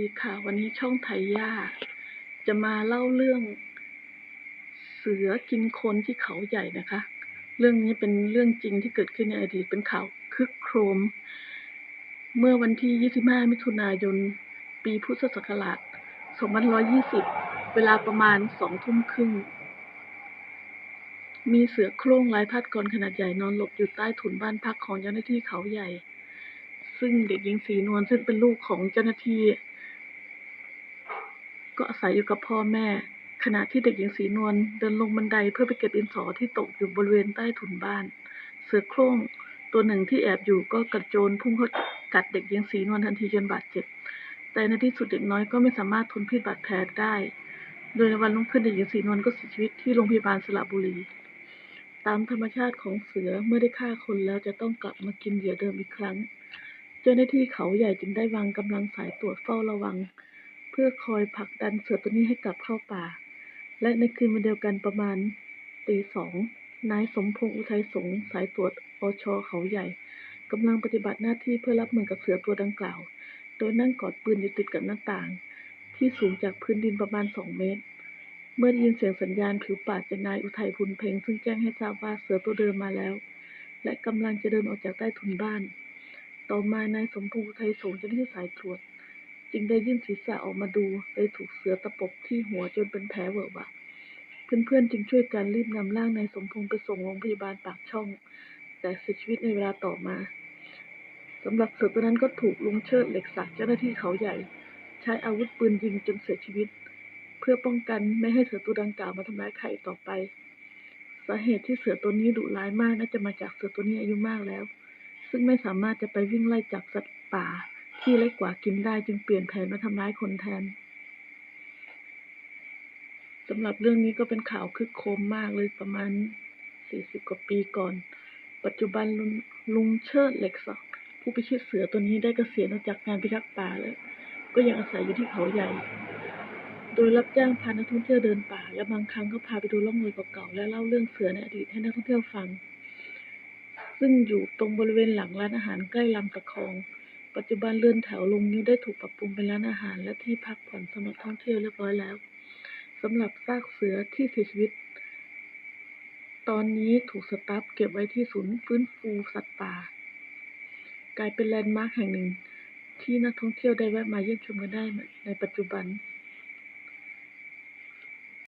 ดีค่ะ วันนี้ช่องไทยย่าจะมาเล่าเรื่องเสือกินคนที่เขาใหญ่นะคะ เรื่องนี้เป็นเรื่องจริงที่เกิดขึ้นในอดีตเป็นข่าวคึกโครม เมื่อวันที่ 25 มิถุนายน ปีพุทธศักราช2120 เวลาประมาณสองทุ่มครึ่ง มีเสือโคร่งลายพาดกรขนาดใหญ่นอนหลบอยู่ใต้ถุนบ้านพักของเจ้าหน้าที่เขาใหญ่ซึ่งเด็กหญิงสีนวลซึ่งเป็นลูกของเจ้าหน้าที่ ก็อาศัยอยู่กับพ่อแม่ ขณะที่เด็กหญิงสีนวลเดินลงบันไดเพื่อไปเก็บดินสอที่ตกอยู่บริเวณใต้ถุนบ้าน เสือโคร่งตัวหนึ่งที่แอบอยู่ก็กระโจนพุ่งเข้ากัดเด็กหญิงสีนวลทันทีจนบาดเจ็บ แต่ในที่สุดเด็กน้อยก็ไม่สามารถทนพิษบาดแผลได้ โดยในวันรุ่งขึ้นเด็กหญิงสีนวลก็เสียชีวิตที่โรงพยาบาลสระบุรี ตามธรรมชาติของเสือเมื่อได้ฆ่าคนแล้วจะต้องกลับมากินเหยื่อเดิมอีกครั้ง เจ้าหน้าที่เขาใหญ่จึงได้วางกำลังสายตรวจเฝ้าระวัง เพื่อคอยผลักดันเสือตัวนี้ให้กลับเข้าป่า และในคืนวันเดียวกันประมาณตีสองนายสมพงษ์อุทัยสงฆ์สายตรวจอชเขาใหญ่กำลังปฏิบัติหน้าที่เพื่อรับมือกับเสือตัวดังกล่าว โดยนั่งกอดปืนอยู่ติดกับหน้าต่าง ที่สูงจากพื้นดินประมาณสองเมตร เมื่อได้ยินเสียงสัญญาณผิวป่าจากนายอุทัยบุญเพ็งซึ่งแจ้งให้ทราบว่าเสือตัวเดิมมาแล้ว และกำลังจะเดินออกจากใต้ถุนบ้าน ต่อมานายสมพงษ์อุทัยสงฆ์เจ้าหน้าที่สายตรวจ จึงได้ยื่นศีรษะออกมาดูเลยถูกเสือตะปบที่หัวจนเป็นแผลเวอะหวะเพื่อนๆจึงช่วยกันรีบนำร่างนายสมพงษ์ไปส่งโรงพยาบาลปากช่อง แต่เสียชีวิตในเวลาต่อมาสำหรับเสือตัวนั้นก็ถูกลุงเชิดเหล็กศักดิ์เจ้าหน้าที่เขาใหญ่ ใช้อาวุธปืนยิงจนเสียชีวิต เพื่อป้องกันไม่ให้เสือตัวดังกล่าวมาทำร้ายใครต่อไป สาเหตุที่เสือตัวนี้ดุร้ายมากน่าจะมาจากเสือตัวนี้อายุมากแล้ว ซึ่งไม่สามารถจะไปวิ่งไล่จับสัตว์ป่า ที่เล็กกว่ากินได้จึงเปลี่ยนแผนมาทำร้ายคนแทนสำหรับเรื่องนี้ก็เป็นข่าวคึกโครมมากเลยประมาณสี่สิบกว่าปีก่อน ปัจจุบันลุงลุงเชิดเหล็กศักผู้พิชิตเสือตัวนี้ได้เกษียณออกจากงานพิทักษ์ป่าแล้ว ก็ยังอาศัยอยู่ที่เขาใหญ่ โดยรับจ้างพานักท่องเที่ยวเดินป่า และบางครั้งก็พาไปดูร่องรอยเก่าๆและเล่าเรื่องเสือในอดีตให้นักท่องเที่ยวฟัง ซึ่งอยู่ตรงบริเวณหลังร้านอาหารใกล้ลำตะคอง ปัจจุบันเรือนแถวลงนิ้วได้ถูกปรับปรุงเป็นร้านอาหารและที่พักผ่อนสำหรับท่องเที่ยวเรียบร้อยแล้วสำหรับซากเสือที่เสียชีวิต ตอนนี้ถูกสตาฟเก็บไว้ที่ศูนย์ฟื้นฟูสัตว์ป่า กลายเป็นแลนด์มาร์คแห่งหนึ่งที่นักท่องเที่ยวได้แวะมาเยี่ยมชมกันได้ในปัจจุบัน